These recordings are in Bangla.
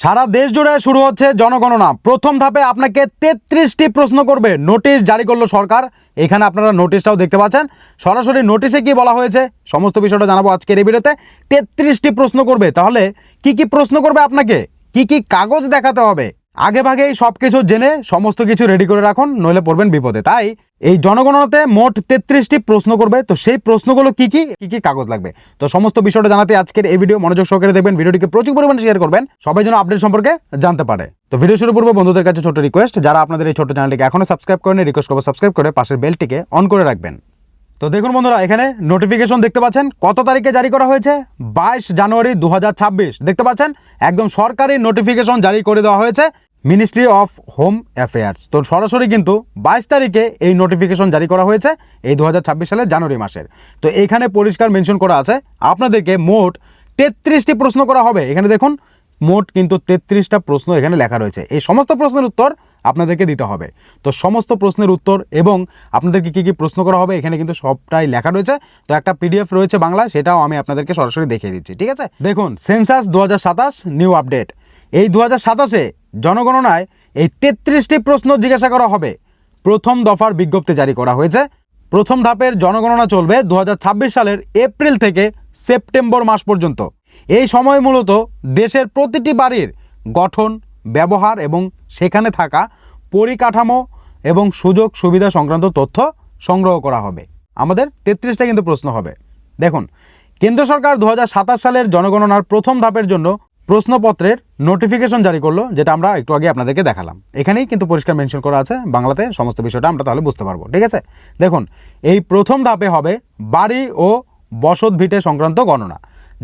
সারা দেশ জুড়ে শুরু হচ্ছে জনগণনা। প্রথম ধাপে আপনাকে তেত্রিশটি প্রশ্ন করবে, নোটিশ জারি করল সরকার। এখানে আপনারা নোটিশটাও দেখতে পাচ্ছেন। সরাসরি নোটিশে কি বলা হয়েছে, সমস্ত বিষয়টা জানাব আজকের এই ভিডিওতে। তেত্রিশটি প্রশ্ন করবে, তাহলে কি কি প্রশ্ন করবে আপনাকে? কি কি কাগজ দেখাতে হবে? আগে ভাগেই সব কিছু জেনে সমস্ত কিছু রেডি করে রাখুন, নইলে পড়বেন বিপদে। তাই এই জনগণনাতে মোট তেত্রিশটি প্রশ্ন করবে। তো সেই প্রশ্নগুলো কি কি? কি কি কাগজ লাগবে? তো সমস্ত বিষয়টা জানাতে আজকের এই ভিডিও মনোযোগ সহকারে দেখবেন। ভিডিওটিকে প্রচুর পরিমাণে শেয়ার করবেন। সবাই যেন আপডেট সম্পর্কে জানতে পারে। তো ভিডিও শুরু করব বন্ধুদের কাছে ছোট রিকোয়েস্ট যারা আপনাদের এই ছোট চ্যানেলটিকে এখনও সাবস্ক্রাইব করেন রিকোয়েস্ট করব সাবস্ক্রাইব করে পাশের বেলটিকে অন করে রাখবেন। তো দেখুন বন্ধুরা, এখানে নোটিফিকেশন দেখতে পাচ্ছেন কত তারিখে জারি করা হয়েছে? বাইশ জানুয়ারি দু হাজার ছাব্বিশ। দেখতে পাচ্ছেন? একদম সরকারি নোটিফিকেশন জারি করে দেওয়া হয়েছে মিনিস্ট্রি অফ হোম অ্যাফেয়ার্স তো সরাসরি কিন্তু বাইশ তারিখে এই নোটিফিকেশন জারি করা হয়েছে এই দু সালের জানুয়ারি মাসের। তো এখানে পরিষ্কার মেনশন করা আছে। আপনাদেরকে মোট তেত্রিশটি প্রশ্ন করা হবে। এখানে দেখুন মোট কিন্তু তেত্রিশটা প্রশ্ন এখানে লেখা রয়েছে। এই সমস্ত প্রশ্নের উত্তর আপনাদেরকে দিতে হবে। তো সমস্ত প্রশ্নের উত্তর এবং আপনাদেরকে কী কী প্রশ্ন করা হবে এখানে কিন্তু সবটাই লেখা রয়েছে। তো একটা পিডিএফ রয়েছে বাংলা সেটাও আমি আপনাদেরকে সরাসরি দেখিয়ে দিচ্ছি, ঠিক আছে? দেখুন, সেন্সাস দু হাজার সাতাশ, নিউ আপডেট। এই দু হাজার সাতাশে জনগণনায় এই তেত্রিশটি প্রশ্ন জিজ্ঞাসা করা হবে। প্রথম দফার বিজ্ঞপ্তি জারি করা হয়েছে। প্রথম ধাপের জনগণনা চলবে দু হাজার ছাব্বিশ সালের এপ্রিল থেকে সেপ্টেম্বর মাস পর্যন্ত। এই সময় মূলত দেশের প্রতিটি বাড়ির গঠন, ব্যবহার এবং সেখানে থাকা পরিকাঠামো এবং সুযোগ সুবিধা সংক্রান্ত তথ্য সংগ্রহ করা হবে। আমাদের তেত্রিশটা কিন্তু প্রশ্ন হবে। দেখুন, কেন্দ্র সরকার দু হাজার সাতাশ সালের জনগণনার প্রথম ধাপের জন্য প্রশ্নপত্রের নোটিফিকেশন জারি করল, যেটা আমরা একটু আগে আপনাদেরকে দেখালাম। এখানেই কিন্তু পরিষ্কার মেনশন করা আছে, বাংলাতে সমস্ত বিষয়টা আমরা তাহলে বুঝতে পারব, ঠিক আছে? দেখুন, এই প্রথম ধাপে হবে বাড়ি ও বসত ভিটে সংক্রান্ত গণনা।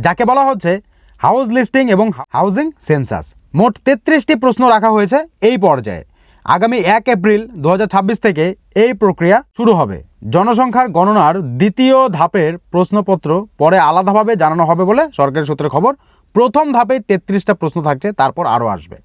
যাকে বলা হচ্ছে হাউস লিস্টিং এবং হাউজিং সেন্সাস। মোট তেত্রিশটি প্রশ্ন রাখা হয়েছে এই পর্যায়ে। আগামী এক এপ্রিল দু হাজার ছাব্বিশ থেকে এই প্রক্রিয়া শুরু হবে। জনসংখ্যার গণনার দ্বিতীয় ধাপের প্রশ্নপত্র পরে আলাদাভাবে জানানো হবে বলে সরকারি সূত্রে খবর। প্রথম ধাপে তেত্রিশটা প্রশ্ন থাকছে, তারপর আরও আসবে।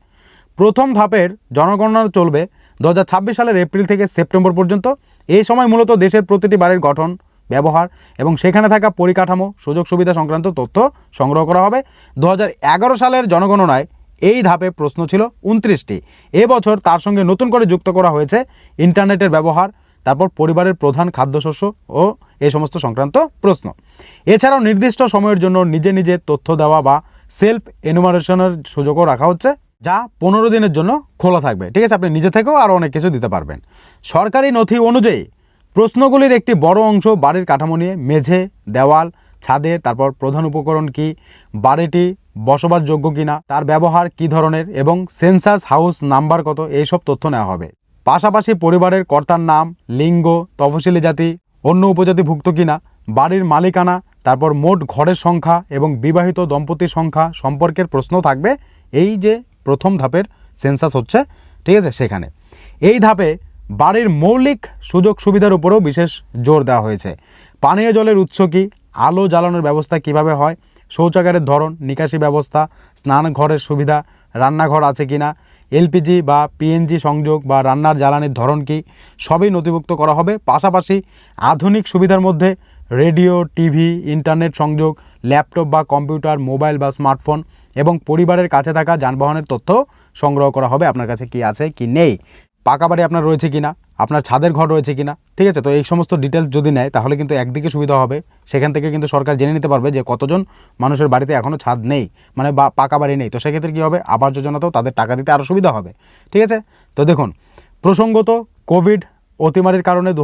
প্রথম ধাপের জনগণনা চলবে দু হাজার ছাব্বিশ সালের এপ্রিল থেকে সেপ্টেম্বর পর্যন্ত। এই সময় মূলত দেশের প্রতিটি বাড়ির গঠন ব্যবহার এবং সেখানে থাকা পরিকাঠামো, সুযোগ সুবিধা সংক্রান্ত তথ্য সংগ্রহ করা হবে। দু হাজার এগারো সালের জনগণনায় এই ধাপে প্রশ্ন ছিল উনত্রিশটি। এবছর তার সঙ্গে নতুন করে যুক্ত করা হয়েছে ইন্টারনেটের ব্যবহার, তারপর পরিবারের প্রধান খাদ্যশস্য ও এ সমস্ত সংক্রান্ত প্রশ্ন। এছাড়াও নির্দিষ্ট সময়ের জন্য নিজে নিজে তথ্য দেওয়া বা সেলফ এনুমারেশনের সুযোগও রাখা হচ্ছে, যা পনেরো দিনের জন্য খোলা থাকবে। ঠিক আছে, আপনি নিজে থেকেও আরও অনেক কিছু দিতে পারবেন। সরকারি নথি অনুযায়ী প্রশ্নগুলির একটি বড় অংশ বাড়ির কাঠামো নিয়ে, মেঝে, দেওয়াল ছাদের তারপর প্রধান উপকরণ কি, বাড়িটি বসবাসযোগ্য কিনা, তার ব্যবহার কি ধরনের, এবং সেন্সাস হাউস নাম্বার কত, এইসব তথ্য নেওয়া হবে। পাশাপাশি পরিবারের কর্তার নাম, লিঙ্গ, তফসিলি জাতি, অন্য উপজাতিভুক্ত কিনা, বাড়ির মালিকানা, তারপর মোট ঘরের সংখ্যা এবং বিবাহিত দম্পতির সংখ্যা সম্পর্কের প্রশ্ন থাকবে। এই যে প্রথম ধাপের সেন্সাস হচ্ছে, ঠিক আছে, সেখানে। এই ধাপে বাড়ির মৌলিক সুযোগ সুবিধার উপরেও বিশেষ জোর দেওয়া হয়েছে। পানীয় জলের উৎস কী? আলো জ্বালানোর ব্যবস্থা কীভাবে হয়? শৌচাগারের ধরন, নিকাশি ব্যবস্থা স্নান ঘরের সুবিধা, রান্নাঘর আছে কি না এলপিজি বা পিএনজি সংযোগ বা রান্নার জ্বালানির ধরন কি? সবই নথিভুক্ত করা হবে। পাশাপাশি আধুনিক সুবিধার মধ্যে রেডিও, টিভি, ইন্টারনেট সংযোগ, ল্যাপটপ বা কম্পিউটার, মোবাইল বা স্মার্টফোন এবং পরিবারের কাছে থাকা যানবাহনের তথ্য সংগ্রহ করা হবে। আপনার কাছে কি আছে, কি নেই? পাকা বাড়ি আপনার রয়েছে কি না আপনার ছাদের ঘর রয়েছে কি না ঠিক আছে? তো এই সমস্ত ডিটেলস যদি নেয়, তাহলে কিন্তু একদিকে সুবিধা হবে। সেখান থেকে কিন্তু সরকার জেনে নিতে পারবে যে কতজন মানুষের বাড়িতে এখনও ছাদ নেই মানে বা পাকা বাড়ি নেই। তো সেক্ষেত্রে কী হবে? আবাস যোজনাতেও তাদের টাকা দিতে আরও সুবিধা হবে। ঠিক আছে? তো দেখুন, প্রসঙ্গত কোভিড অতিমারির কারণে দু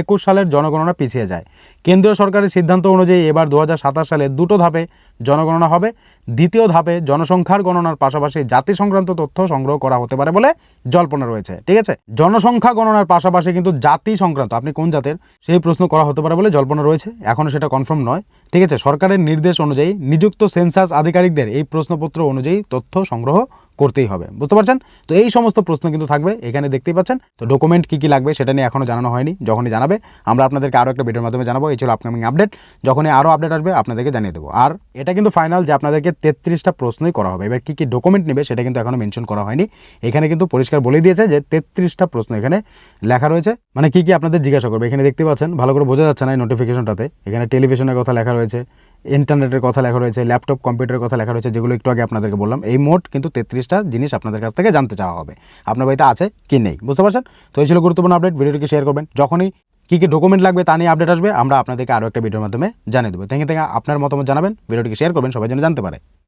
একুশ সালের জনগণনা পিছিয়ে যায়। কেন্দ্রীয় সরকারের সিদ্ধান্ত অনুযায়ী এবার দু হাজার সাতাশ সালে দুটো ধাপে জনগণনা হবে। দ্বিতীয় ধাপে জনসংখ্যার গণনার পাশাপাশি জাতি সংক্রান্ত তথ্য সংগ্রহ করা হতে পারে বলে জল্পনা রয়েছে। ঠিক আছে? জনসংখ্যা গণনার পাশাপাশি কিন্তু জাতি সংক্রান্ত আপনি কোন জাতের? সেই প্রশ্ন করা হতে পারে বলে জল্পনা রয়েছে। এখনও সেটা কনফার্ম নয়। ঠিক আছে? সরকারের নির্দেশ অনুযায়ী নিযুক্ত সেন্সাস আধিকারিকদের এই প্রশ্নপত্র অনুযায়ী তথ্য সংগ্রহ করতেই হবে। বুঝতে পারছেন? তো এই সমস্ত প্রশ্ন কিন্তু থাকবে, এখানে দেখতেই পাচ্ছেন। তো ডকুমেন্ট কী কী লাগবে সেটা নিয়ে এখনও জানানো হয়নি, যখনই জানাবে আমরা আপনাদেরকে আরও একটা ভিডিওর মাধ্যমে জানাব, এই ছিল আপকামিং আপডেট যখনই আরও আপডেট আসবে, আপনাদেরকে জানিয়ে দেবো। আর এটা কিন্তু ফাইনাল যে আপনাদেরকে তেত্রিশটা প্রশ্নই করা হবে। এবার কী কী ডকুমেন্ট নেবে সেটা কিন্তু এখনও মেনশন করা হয়নি। এখানে কিন্তু পরিষ্কার বলে দিয়েছে যে তেত্রিশটা প্রশ্ন এখানে লেখা রয়েছে। মানে কী কী আপনাদের জিজ্ঞাসা করবে? এখানে দেখতে পাচ্ছেন, ভালো করে বোঝা যাচ্ছে না এই নোটিফিকেশনটাতে এখানে টেলিভিশনের কথা লেখা রয়েছে। ইন্টারনেটের কথা লেখা রয়েছে, ল্যাপটপ, কম্পিউটারের কথা লেখা রয়েছে, যেগুলো একটু আগে আপনাদেরকে বললাম। এই মোট কিন্তু তেত্রিশটা জিনিস আপনাদের কাছ থেকে জানতে চাওয়া হবে। আপনার বাড়িতে আছে কি নেই? বুঝতে পারছেন? তো এই ছিল গুরুত্বপূর্ণ আপডেট ভিডিওটিকে শেয়ার করবেন। যখনই কী কী ডকুমেন্ট লাগবে তা নিয়ে আপডেট আসবে, আমরা আপনাদেরকে আরও একটা ভিডিওর মাধ্যমে জানিয়ে দেবো। থ্যাংক ইউ থ্যাংক আপনার মতামত জানাবেন, ভিডিওটিকে শেয়ার করবেন, সবাই যেন জানতে পারে।